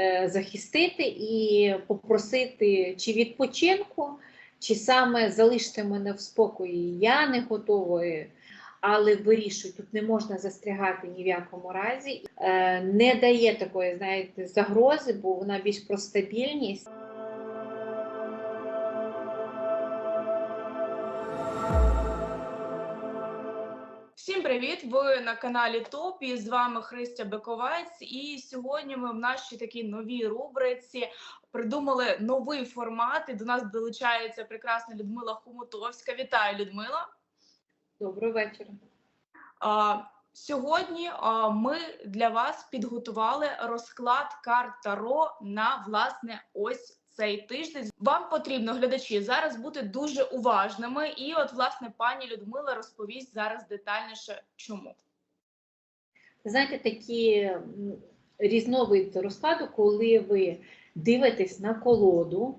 е, захистити і попросити чи відпочинку, чи саме залиште мене в спокої. Я не готова, але вирішую, тут не можна застрягати ні в якому разі. Е, Не дає такої, знаєте, загрози, бо вона більш про стабільність. Привіт! Ви на каналі ТОП і з вами Христя Бековець. І сьогодні ми в нашій такій новій рубриці придумали новий формат. І до нас долучається прекрасна Людмила Хомутовська. Вітаю, Людмила! Доброго вечора. А, Сьогодні а, ми для вас підготували розклад карт Таро на власне ось цей тиждень. Вам потрібно, глядачі, зараз бути дуже уважними. І, от, власне, пані Людмила розповість зараз детальніше, чому. Знаєте, такі різновид розкладу, коли ви дивитесь на колоду,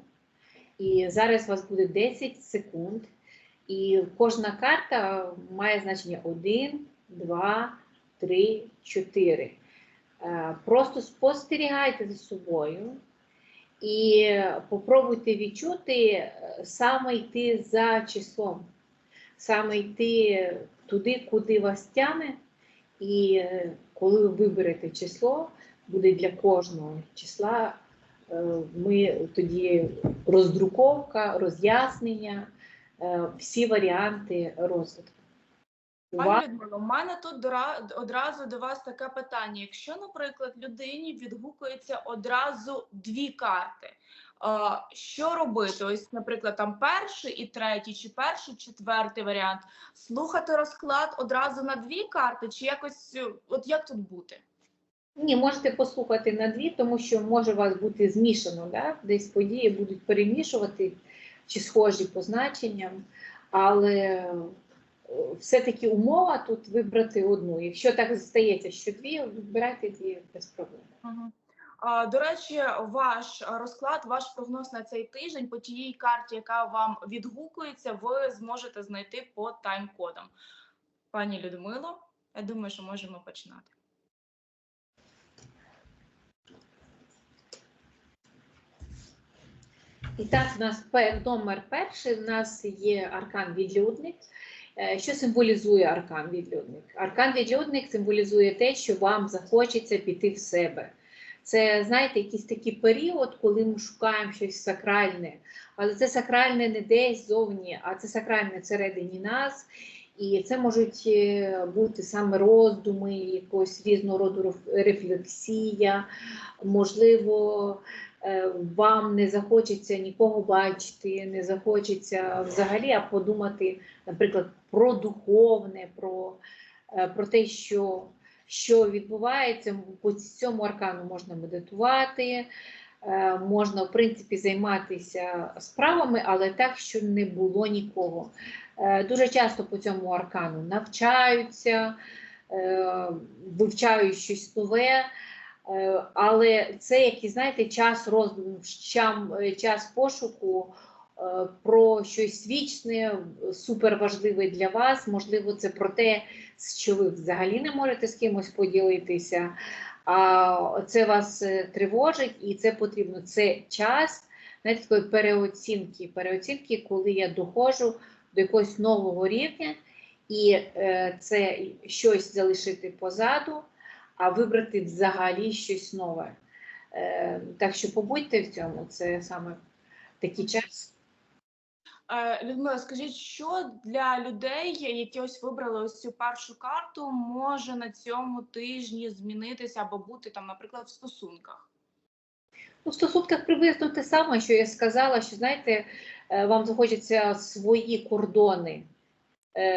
і зараз у вас буде 10 секунд, і кожна карта має значення 1, 2, 3, 4. Е, Просто спостерігайте за собою і попробуйте відчути е, саме йти за числом, саме йти туди, куди вас тягне. І е, коли ви виберете число, буде для кожного числа. е, Ми тоді роздруковка, роз'яснення, всі варіанти розвитку. Пані Людмило, у мене тут одразу до вас таке питання. Якщо, наприклад, людині відгукується одразу дві карти, що робити? Ось, наприклад, там перший і третій, чи перший, четвертий варіант. Слухати розклад одразу на дві карти, чи якось е, от як тут бути? Ні, можете послухати на дві, тому що може у вас бути змішано, да? десь події будуть перемішувати чи схожі по значенням, але все-таки умова тут вибрати одну. Якщо так стається, що дві, вибирайте дві без проблем. Угу. А, до речі, ваш розклад, ваш прогноз на цей тиждень по тієї карті, яка вам відгукується, ви зможете знайти по тайм-кодам. Пані Людмило, я думаю, що можемо починати. І так, у нас номер перший, у нас є аркан відлюдник. Е, Що символізує аркан відлюдник? Аркан відлюдник символізує те, що вам захочеться піти в себе. Це, знаєте, якийсь такий період, коли ми шукаємо щось сакральне. Але це сакральне не десь зовні, а це сакральне всередині нас. І це можуть е, бути саме роздуми, якогось різного роду рефлексія, можливо, вам не захочеться нікого бачити, не захочеться взагалі, а подумати, наприклад, про духовне, про, е, про те, що, що відбувається. По цьому аркану можна медитувати, е, можна, в принципі, займатися справами, але так, що не було нікого. Е, Дуже часто по цьому аркану навчаються, е, вивчають щось нове. Е, Але це який, знаєте, час роздуму, е, час пошуку е, про щось вічне, суперважливе для вас. Можливо, це про те, що ви взагалі не можете з кимось поділитися, а це вас тривожить, і це потрібно. Це час знаєте, такої переоцінки, переоцінки, коли я доходжу до якогось нового рівня, і це щось залишити позаду а вибрати взагалі щось нове. Е, так що побудьте в цьому, це саме такий час. Е, Людмила, скажіть, що для людей, які ось вибрали ось цю першу карту, може на цьому тижні змінитися або бути там, наприклад, в стосунках? Ну, в стосунках приблизно те саме, що я сказала, що знаєте, е, вам захочеться свої кордони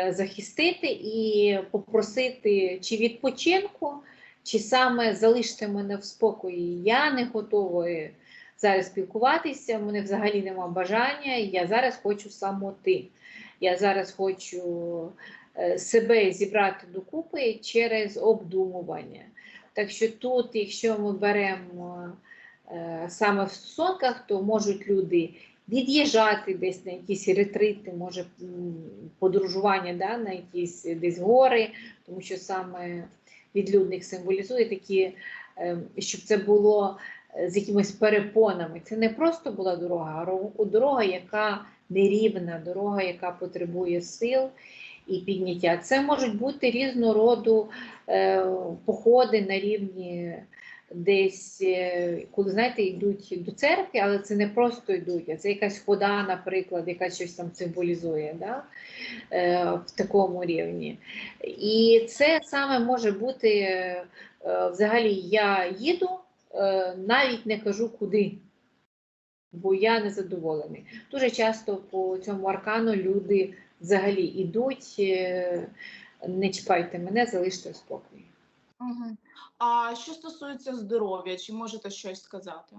захистити і попросити чи відпочинку, чи саме залиште мене в спокої. Я не готова зараз спілкуватися, в мене взагалі нема бажання. Я зараз хочу самоти. Я зараз хочу е, себе зібрати докупи через обдумування. Так що тут, якщо ми беремо е, саме в стосунках, то можуть люди від'їжджати десь на якісь ретрити, може подорожування да, на якісь десь гори, тому що саме відлюдник символізує такі, е, щоб це було е, з якимись перепонами. Це не просто була дорога, а дорога, яка нерівна, дорога, яка потребує сил і підняття. Це можуть бути різного роду е, походи на рівні десь, е, коли знаєте, йдуть до церкви, але це не просто йдуть, а це якась хода, наприклад, яка щось там символізує да? е, в такому рівні. І це саме може бути е, взагалі я їду, навіть не кажу куди. Бо я не задоволений. Дуже часто по цьому аркану люди взагалі йдуть, не чіпайте мене, залиште в спокій. Угу. А що стосується здоров'я, чи можете щось сказати?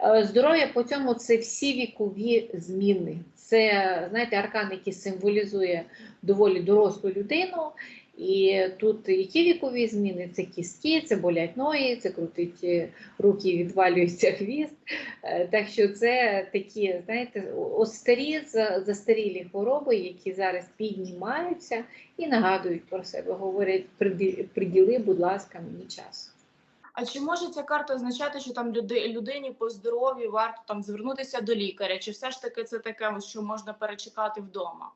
Е, Здоров'я по цьому це всі вікові зміни. Це, знаєте, аркан, який символізує доволі дорослу людину. І тут які вікові зміни? Це кістки, це болять ноги, це крутить е, руки, відвалюється хвіст. Е, Так що це такі, знаєте, о- старі за- застарілі хвороби, які зараз піднімаються і нагадують про себе. Говорять, «Приді- приділи, будь ласка, мені час. А чи може ця карта означати, що там люди, людині по здоров'ю варто там звернутися до лікаря? Чи все ж таки це таке, що можна перечекати вдома?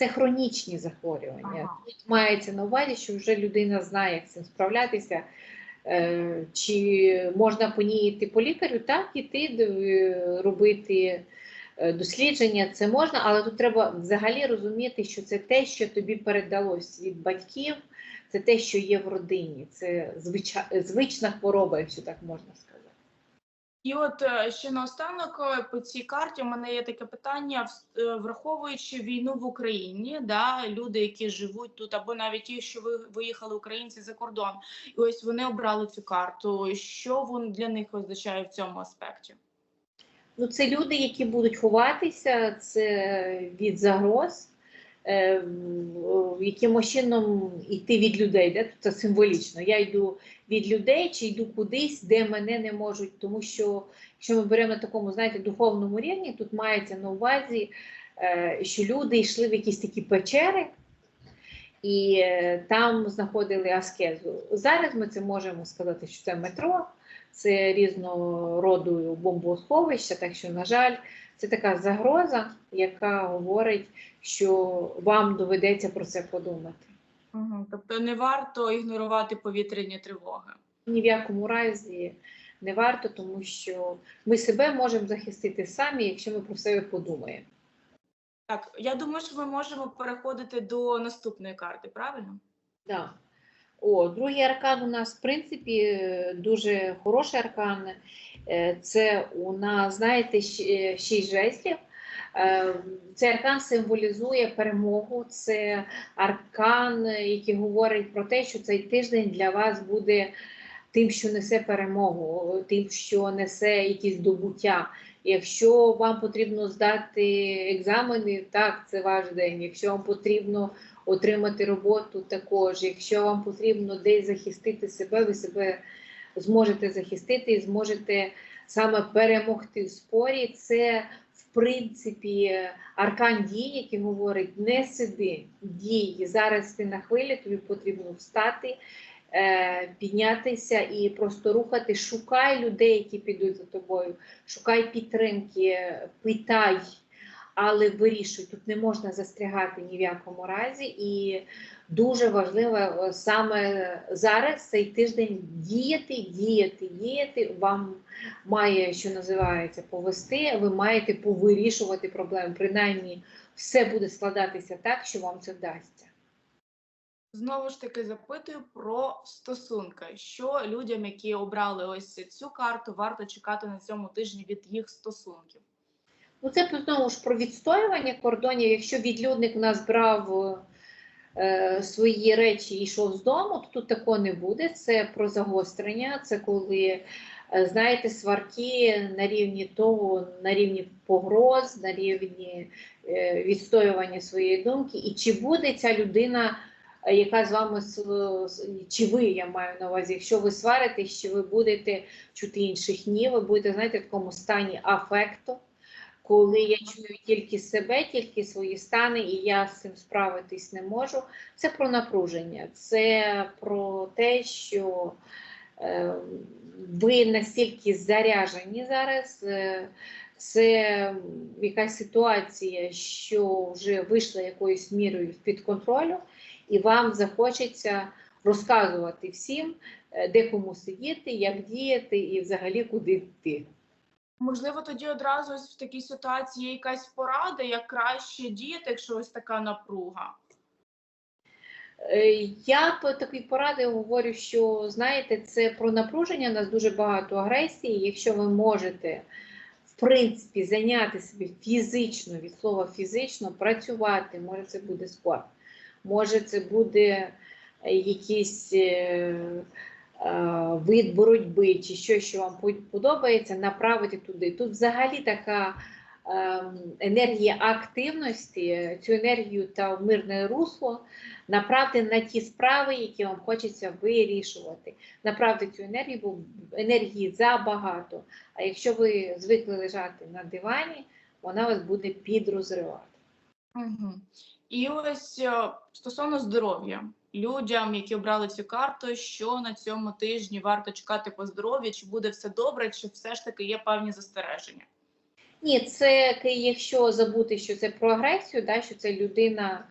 Це хронічні захворювання. Ага. Тут мається на увазі, що вже людина знає, як з цим справлятися. Е, Чи можна по ній йти по лікарю? Так, іти робити е, дослідження, це можна, але тут треба взагалі розуміти, що це те, що тобі передалось від батьків, це те, що є в родині. Це звична хвороба, якщо так можна сказати. І от е, ще наостанок е, по цій карті у мене є таке питання, е, враховуючи війну в Україні, да, люди, які живуть тут, або навіть ті, що ви виїхали українці за кордон, і ось вони обрали цю карту. Що він для них означає в цьому аспекті? Ну, це люди, які будуть ховатися, це від загроз, якимось чином йти від людей. Де? Це символічно. Я йду від людей чи йду кудись, де мене не можуть. Тому що, якщо ми беремо на такому, знаєте, духовному рівні, тут мається на увазі, е, що люди йшли в якісь такі печери. І е, там знаходили аскезу. Зараз ми це можемо сказати, що це метро, це різного роду бомбосховища, так що, на жаль, це така загроза, яка говорить, що вам доведеться про це подумати. Угу. Тобто не варто ігнорувати повітряні тривоги. Ні в якому разі не варто, тому що ми себе можемо захистити самі, якщо ми про себе подумаємо. Так, я думаю, що ми можемо переходити до наступної карти, правильно? Да. О, другий аркан у нас, в принципі, дуже хороший аркан. Е, Це у нас, знаєте, шість жезлів. Е, Цей аркан символізує перемогу. Це аркан, який говорить про те, що цей тиждень для вас буде тим, що несе перемогу, тим, що несе якісь здобуття. Якщо вам потрібно здати екзамени, так, це ваш день. Якщо вам потрібно отримати роботу також. Якщо вам потрібно десь захистити себе, ви себе зможете захистити і зможете саме перемогти в спорі. Це принципі аркан дій, який говорить: не сиди, дій. Зараз ти на хвилі, тобі потрібно встати. е, Піднятися і просто рухати, шукай людей, які підуть за тобою, шукай підтримки, питай, але вирішуй, тут не можна застрягати ні в якому разі. І дуже важливо е, саме зараз цей тиждень діяти, діяти, діяти. Вам має, що називається, повести. Ви маєте повирішувати проблеми. Принаймні, все буде складатися так, що вам це вдасться. Знову ж таки запитую про стосунки. Що людям, які обрали ось цю карту, варто чекати на цьому тижні від їх стосунків? Ну, це знову ж про відстоювання кордонів. Якщо відлюдник у нас брав е, свої речі йшов з дому, то тут такого не буде. Це про загострення, це коли, е, знаєте, сварки на рівні того, на рівні погроз, на рівні е, відстоювання своєї думки. І чи буде ця людина, е, яка з вами чи ви, я маю на увазі, якщо ви сваритесь, чи ви будете чути інших ні, ви будете, знаєте, в такому стані афекту коли я чую тільки себе, тільки свої стани, і я з цим справитись не можу. Це про напруження, це про те, що е, ви настільки заряжені зараз. е, Це якась ситуація, що вже вийшла якоюсь мірою під контролю, і вам захочеться розказувати всім, е, де кому сидіти, як діяти і взагалі куди йти. Можливо, тоді одразу ось в такій ситуації є якась порада, як краще діяти, якщо ось така напруга. Е, Я по такій поради говорю, що знаєте, це про напруження. У нас дуже багато агресії. Якщо ви можете, в принципі, зайняти собі фізично від слова фізично, працювати, може це буде спорт, може це буде е, якийсь е, е, вид боротьби чи щось, що вам подобається, направити туди. Тут взагалі така ем, енергія активності, цю енергію та мирне русло направте на ті справи, які вам хочеться вирішувати. Направте цю енергію, бо енергії забагато. А якщо ви звикли лежати на дивані, вона вас буде підрозривати. Угу. І ось е, стосовно здоров'я людям, які обрали цю карту, що на цьому тижні варто чекати по здоров'ю, чи буде все добре, чи все ж таки є певні застереження? Ні, це якщо забути, що це про агресію, да, що це людина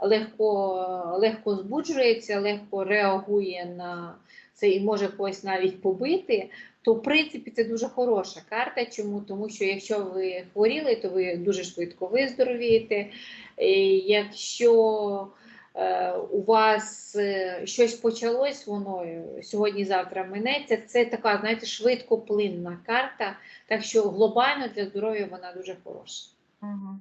легко, легко збуджується, легко реагує на це і може когось навіть побити, то в принципі це дуже хороша карта. Чому? Тому що якщо ви хворіли, то ви дуже швидко виздоровієте. Е, Якщо у вас е, щось почалось, воно е, сьогодні-завтра минеться. Це така, знаєте, швидкоплинна карта. Так що глобально для здоров'я вона дуже хороша. Угу.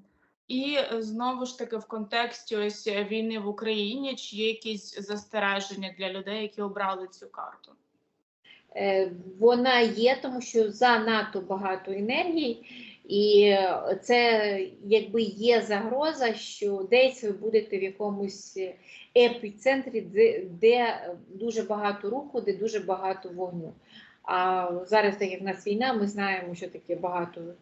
І е, знову ж таки в контексті ось е, війни в Україні, чи є якісь застереження для людей, які обрали цю карту? Е, Вона є, тому що занадто багато енергії, і це якби є загроза, що десь ви будете в якомусь епіцентрі, де, де дуже багато руху, де дуже багато вогню. А зараз, так як в нас війна, ми знаємо, що таке багато е,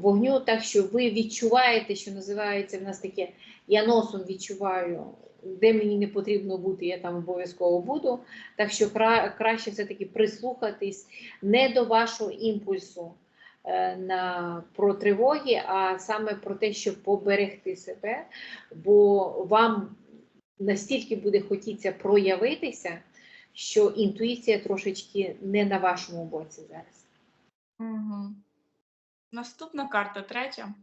вогню, так що ви відчуваєте, що називається в нас таке, я носом відчуваю, де мені не потрібно бути, я там обов'язково буду. Так що кра краще все-таки прислухатись не до вашого імпульсу на, про тривоги, а саме про те, щоб поберегти себе, бо вам настільки буде хотіться проявитися, що інтуїція трошечки не на вашому боці зараз. Угу. Наступна карта, третя.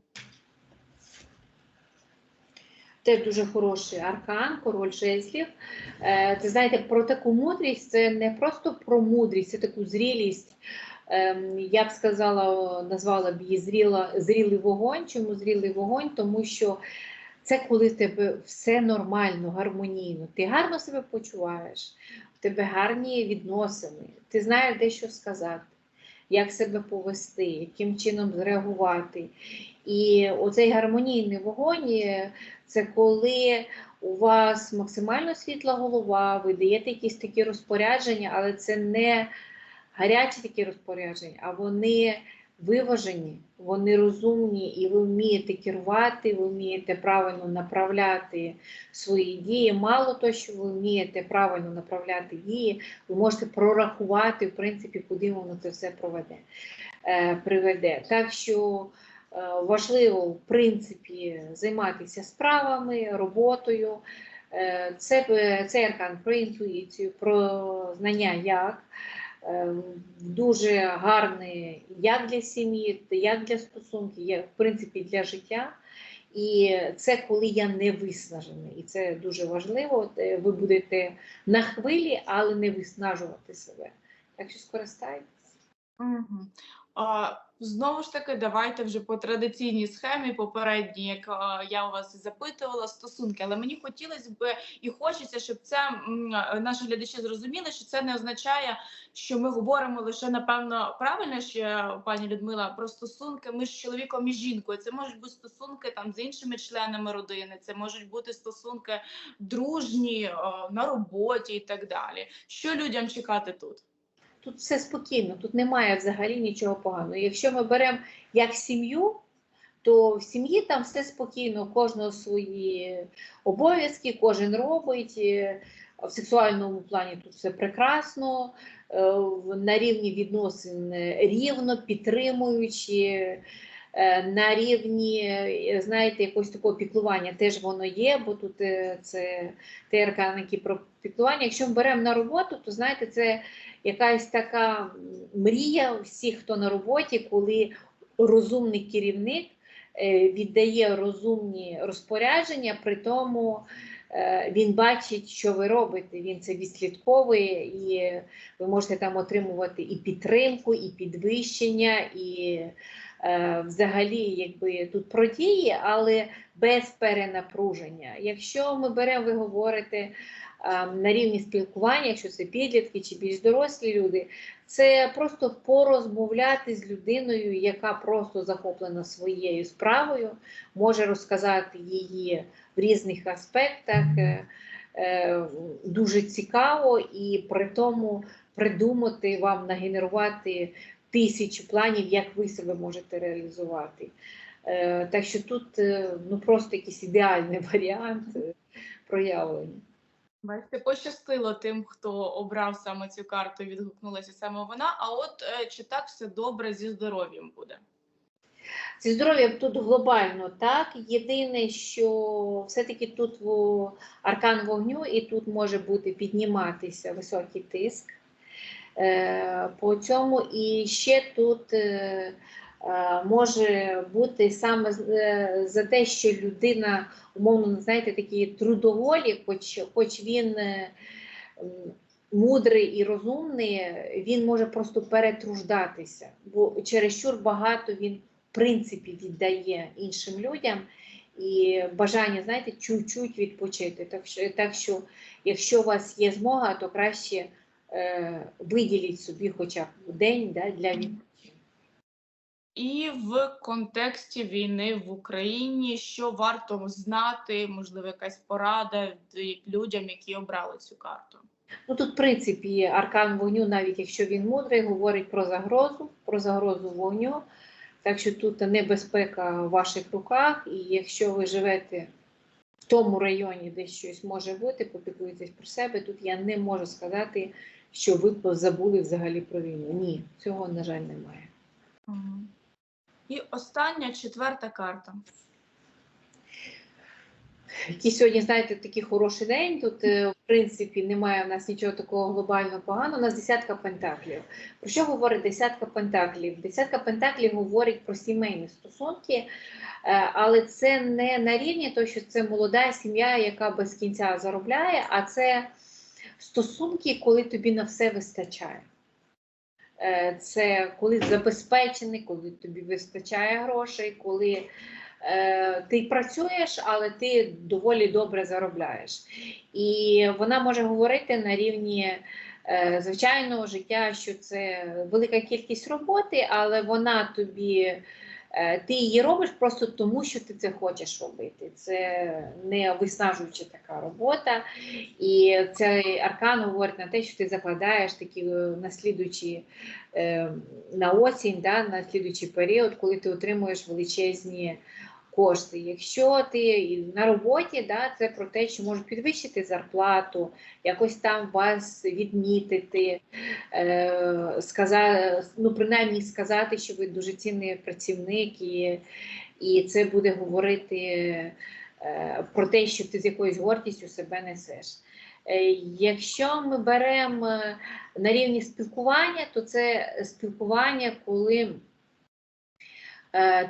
Теж дуже хороший аркан, король жезлів. Е, Це знаєте, про таку мудрість це не просто про мудрість, це таку зрілість. Ем, Я б сказала, назвала б її зріла, зрілий вогонь. Чому зрілий вогонь? Тому що це коли в тебе все нормально, гармонійно. Ти гарно себе почуваєш, в тебе гарні відносини, ти знаєш, де що сказати, як себе повести, яким чином зреагувати. І оцей гармонійний вогонь е, це коли у вас максимально світла голова, ви даєте якісь такі розпорядження, але це не гарячі такі розпорядження, а вони виважені, вони розумні, і ви вмієте керувати, ви вмієте правильно направляти свої дії. Мало того, що ви вмієте правильно направляти дії, ви можете прорахувати, в принципі, куди воно це все проведе, е, приведе. Так що е, важливо, в принципі, займатися справами, роботою. Е, Це, б- аркан про інтуїцію, про знання як. Е, Дуже гарний як для сім'ї, як для стосунків, як, в принципі, для життя. І це коли я не виснажений. І це дуже важливо. Ви будете на хвилі, але не виснажувати себе. Так що скористайтесь. Угу. Знову ж таки, давайте вже по традиційній схемі, попередній, як я у вас запитувала стосунки, але мені хотілося б і хочеться, щоб це наші глядачі зрозуміли, що це не означає, що ми говоримо лише напевно правильно ще пані Людмила про стосунки між чоловіком і жінкою. Це можуть бути стосунки там з іншими членами родини, це можуть бути стосунки дружні на роботі і так далі. Що людям чекати тут? Тут все спокійно, тут немає взагалі нічого поганого. Якщо ми беремо як сім'ю, то в сім'ї там все спокійно, кожного свої обов'язки, кожен робить. е, в сексуальному плані тут все прекрасно, е, на рівні відносин рівно, підтримуючи, е, на рівні, знаєте, якогось такого піклування теж воно є, бо тут це ТРК, про піклування. Якщо ми беремо на роботу, то знаєте, це якась така мрія всіх, хто на роботі, коли розумний керівник е, віддає розумні розпорядження, при тому е, він бачить, що ви робите, він це відслідковує, і ви можете там отримувати і підтримку, і підвищення, і е, взагалі якби тут про дії, але без перенапруження. Якщо ми беремо, ви говорите на рівні спілкування, якщо це підлітки чи більш дорослі люди, це просто порозмовляти з людиною, яка просто захоплена своєю справою, може розказати її в різних аспектах. е, е, Дуже цікаво і при тому придумати вам, нагенерувати тисячу планів, як ви себе можете реалізувати. Е, Так що тут ну, просто якийсь ідеальний варіант проявлення. Бачите, пощастило тим, хто обрав саме цю карту, відгукнулася саме вона. А от е, чи так все добре зі здоров'ям буде? Зі здоров'ям тут глобально так. Єдине, що все-таки тут в аркан вогню, і тут може бути підніматися високий тиск. Е, По цьому і ще тут е, може бути саме е, за те, що людина, умовно, знаєте, такий трудоголік, хоч, хоч він е, мудрий і розумний, він може просто перетруждатися, бо чересчур багато він в принципі віддає іншим людям і бажання, знаєте, чуть-чуть відпочити. Так що, так що, якщо у вас є змога, то краще е, виділіть собі хоча б день да, для відпочинку. І в контексті війни в Україні, що варто знати, можливо, якась порада людям, які обрали цю карту. Ну тут, в принципі, аркан вогню, навіть якщо він мудрий, говорить про загрозу, про загрозу вогню. Так що тут небезпека в ваших руках, і якщо ви живете в тому районі, де щось може бути, попіклуйтесь про себе. Тут я не можу сказати, що ви забули взагалі про війну. Ні, цього, на жаль, немає. І остання четверта карта. Який сьогодні, знаєте, такий хороший день. Тут, е, в принципі, немає в нас нічого такого глобально поганого. У нас десятка пентаклів. Про що говорить десятка пентаклів? Десятка пентаклів говорить про сімейні стосунки, е, але це не на рівні того, що це молода сім'я, яка без кінця заробляє, а це стосунки, коли тобі на все вистачає. Е, Це коли забезпечений, коли тобі вистачає грошей, коли е, ти працюєш, але ти доволі добре заробляєш. І вона може говорити на рівні е, звичайного життя, що це велика кількість роботи, але вона тобі. Е, Ти її робиш просто тому, що ти це хочеш робити. Це не виснажуюча така робота. І цей аркан говорить на те, що ти закладаєш такі е, наслідуючі е, на осінь, да, слідуючий період, коли ти отримуєш величезні кошти. Якщо ти на роботі, да, це про те, що можуть підвищити зарплату, якось там вас відмітити, е, сказати, ну, принаймні сказати, що ви дуже цінний працівник, і, і це буде говорити е, про те, що ти з якоюсь гордістю себе несеш. Е, Якщо ми беремо на рівні спілкування, то це спілкування, коли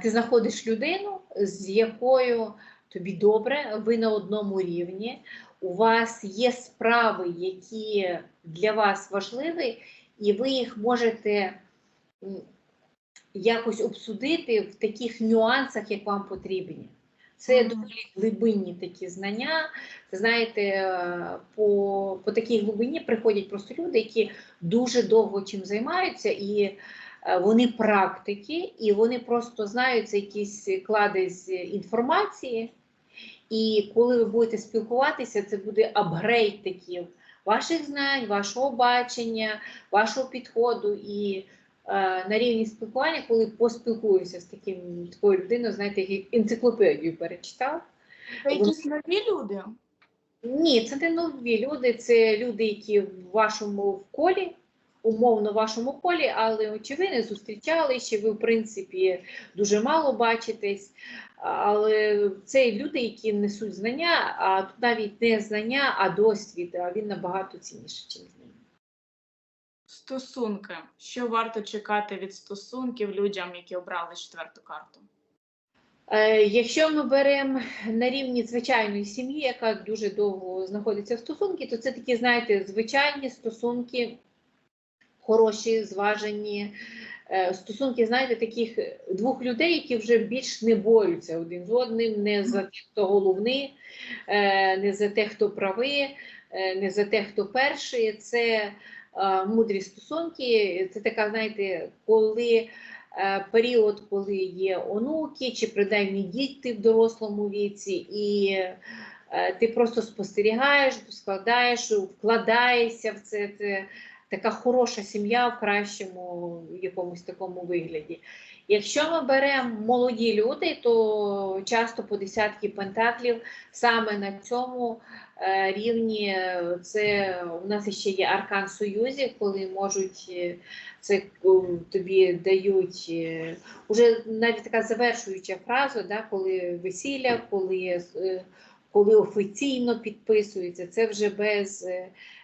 ти знаходиш людину, з якою тобі добре, ви на одному рівні, у вас є справи, які для вас важливі, і ви їх можете якось обсудити в таких нюансах, як вам потрібні. Це доволі глибинні такі знання. Знаєте, е, по, по такій глибині приходять просто люди, які дуже довго чим займаються, і е, вони практики, і вони просто знають якісь кладезь інформації. І коли ви будете спілкуватися, це буде апгрейд таких ваших знань, вашого бачення, вашого підходу. І е, на рівні спілкування, коли поспілкуюся з таким такою людиною, знаєте, як енциклопедію перечитав. Це якісь нові люди. Ні, це не нові люди, це люди, які в вашому колі, умовно в вашому колі, але чи ви не зустрічали, чи ви, в принципі, дуже мало бачитесь. Але це люди, які несуть знання, а тут навіть не знання, а досвід, а він набагато цінніший, ніж знання. Стосунки. Що варто чекати від стосунків людям, які обрали четверту карту? Е, Якщо ми беремо на рівні звичайної сім'ї, яка дуже довго знаходиться в стосунки, то це такі, знаєте, звичайні стосунки, хороші, зважені. е, Стосунки, знаєте, таких двох людей, які вже більш не борються один з одним, не за те, хто головний, е, не за те, хто правий, е, не за те, хто перший. Це е, мудрі стосунки. Це така, знаєте, коли е, період, коли є онуки, чи принаймні діти в дорослому віці, і е, ти просто спостерігаєш, складаєш, вкладаєшся в це. це така хороша сім'я в кращому якомусь такому вигляді. Якщо ми беремо молоді люди, то часто по десятки пентаклів саме на цьому е, рівні це у нас ще є аркан союзів, коли можуть е, це тобі дають е, уже навіть така завершуюча фраза, да, коли весілля, коли, коли офіційно підписується, це вже без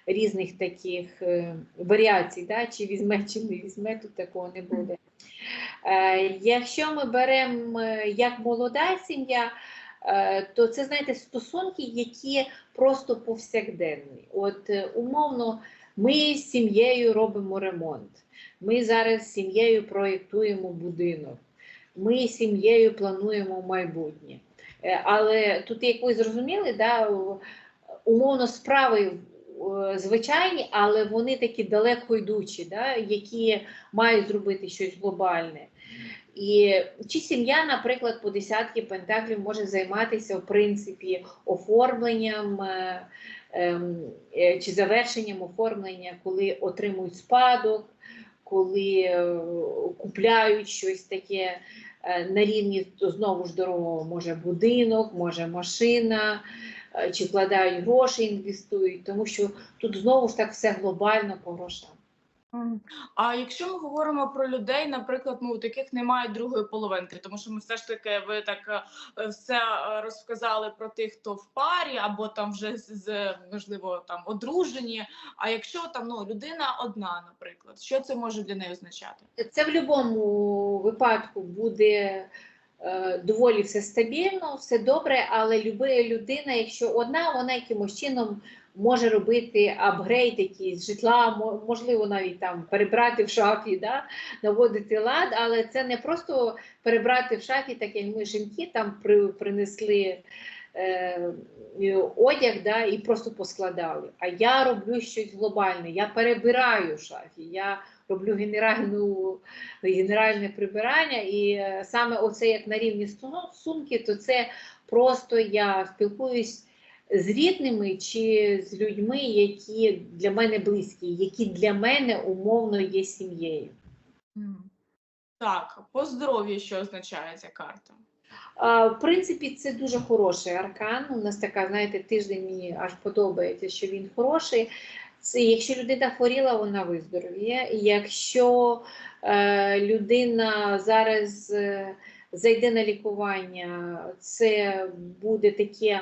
різних таких е, варіацій, да, чи візьме, чи не візьме, тут такого не буде. Е, Якщо ми беремо е, як молода сім'я, то це, знаєте, стосунки, які просто повсякденні. От умовно, ми з сім'єю робимо ремонт. Ми зараз з сім'єю проєктуємо будинок. Ми з сім'єю плануємо майбутнє. Але тут, як ви зрозуміли, да, умовно справи звичайні, але вони такі далеко йдучі, да, які мають зробити щось глобальне. І чи сім'я, наприклад, по десятки пентаклів може займатися в принципі оформленням е, ем, е, чи завершенням оформлення, коли отримують спадок, коли е, купляють щось таке е, на рівні знову ж дорогого, може будинок, може машина, е, чи вкладають гроші, інвестують, тому що тут знову ж так все глобально по грошам. А якщо ми говоримо про людей, наприклад, ну у таких немає другої половинки, тому що ми все ж таки ви так е, все е, розказали про тих, хто в парі, або там вже з- можливо там одружені. А якщо там ну людина одна, наприклад, що це може для неї означати? Це в будь-якому випадку буде е, доволі все стабільно, все добре, але люба людина, якщо одна, вона якимось чином може робити апгрейд якийсь житла, можливо, навіть там перебрати в шафі, да? наводити лад, але це не просто перебрати в шафі, так як ми жінки там при, принесли. е, Одяг да, і просто поскладали. А я роблю щось глобальне, я перебираю шафі, я роблю генеральну, генеральне прибирання, і е, саме оце як на рівні стосунки, то це просто я спілкуюсь з рідними чи з людьми, які для мене близькі, які для мене умовно є сім'єю. Так, по здоров'ю, що означає ця карта? В принципі, це дуже хороший аркан. У нас така, знаєте, тиждень мені аж подобається, що він хороший. Якщо людина хворіла, вона виздоровіє. Якщо е, людина зараз е, зайде на лікування, це буде таке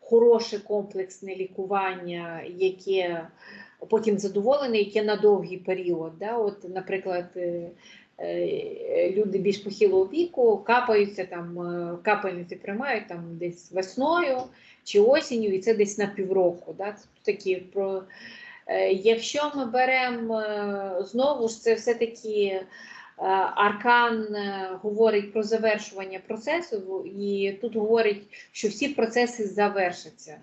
хороше комплексне лікування, яке потім задоволене, яке на довгий період. Да? От, наприклад, е, е, люди більш похилого віку капаються там, е, капельниці приймають там десь весною чи осінню, і це десь на півроку. Да? Такі про. Е, Якщо ми беремо е, знову ж це все-таки е, аркан говорить про завершування процесу, і тут говорить, що всі процеси завершаться.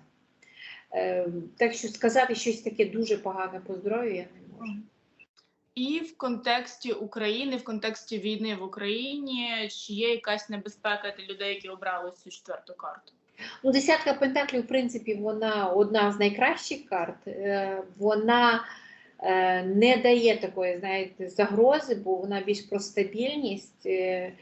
Так що сказати щось таке дуже погане по здоров'ю я не можу. І в контексті України, в контексті війни в Україні, чи є якась небезпека для людей, які обрали цю четверту карту? Ну, десятка пентаклів, в принципі, вона одна з найкращих карт. Е, Вона е, не дає такої, знаєте, загрози, бо вона більш про стабільність. е,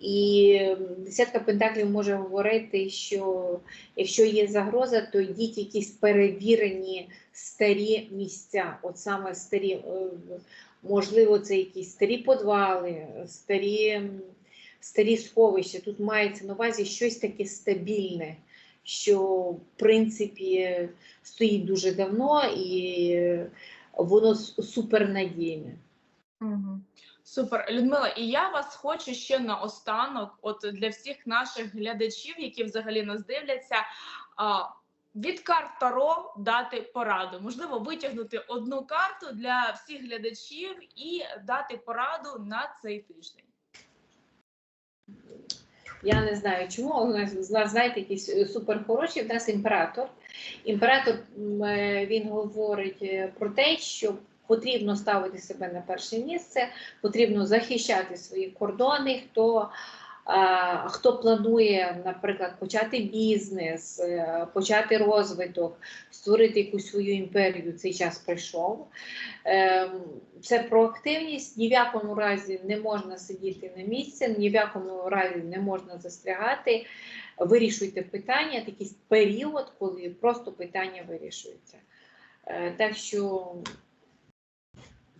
І десятка пентаклів може говорити, що якщо є загроза, то йдіть якісь перевірені старі місця. От саме старі, можливо, це якісь старі подвали, старі, старі сховища. Тут мається на увазі щось таке стабільне, що в принципі стоїть дуже давно і воно супернадійне. Угу. Супер, Людмила, і я вас хочу ще наостанок, от для всіх наших глядачів, які взагалі нас дивляться, від карт Таро дати пораду. Можливо, витягнути одну карту для всіх глядачів і дати пораду на цей тиждень. Я не знаю чому, але з нас знаєте, якісь е, суперхороші. В нас імператор. Імператор е, він говорить е, про те, що потрібно ставити себе на перше місце, потрібно захищати свої кордони. Хто, хто планує, наприклад, почати бізнес, е, почати розвиток, створити якусь свою імперію, цей час прийшов. Ем, Це про активність. Ні в якому разі не можна сидіти на місці, ні в якому разі не можна застрягати. Вирішуйте питання, такий період, коли просто питання вирішуються. Е, Так що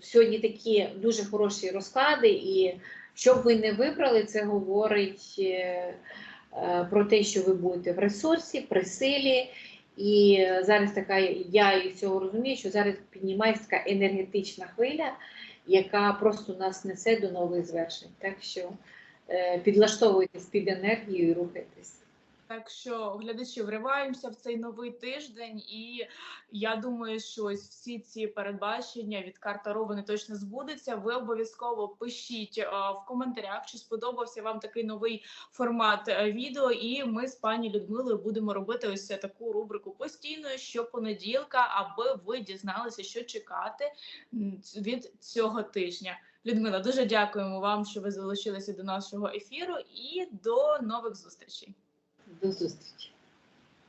сьогодні такі дуже хороші розклади, і що б ви не вибрали, це говорить е, е, про те, що ви будете в ресурсі, при силі. І зараз така, я і цього розумію, що зараз піднімається така енергетична хвиля, яка просто нас несе до нових звершень. Так що е, підлаштовуйтесь під енергію і рухайтесь. Так що глядачі вриваємося в цей новий тиждень, і я думаю, що ось всі ці передбачення від карт Таро, вони точно збудуться. Ви обов'язково пишіть е, в коментарях, чи сподобався вам такий новий формат е, відео. І ми з пані Людмилою будемо робити ось таку рубрику постійно щопонеділка, аби ви дізналися, що чекати від цього тижня. Людмила, дуже дякуємо вам, що ви залучилися до нашого ефіру, і до нових зустрічей. До зустрічі.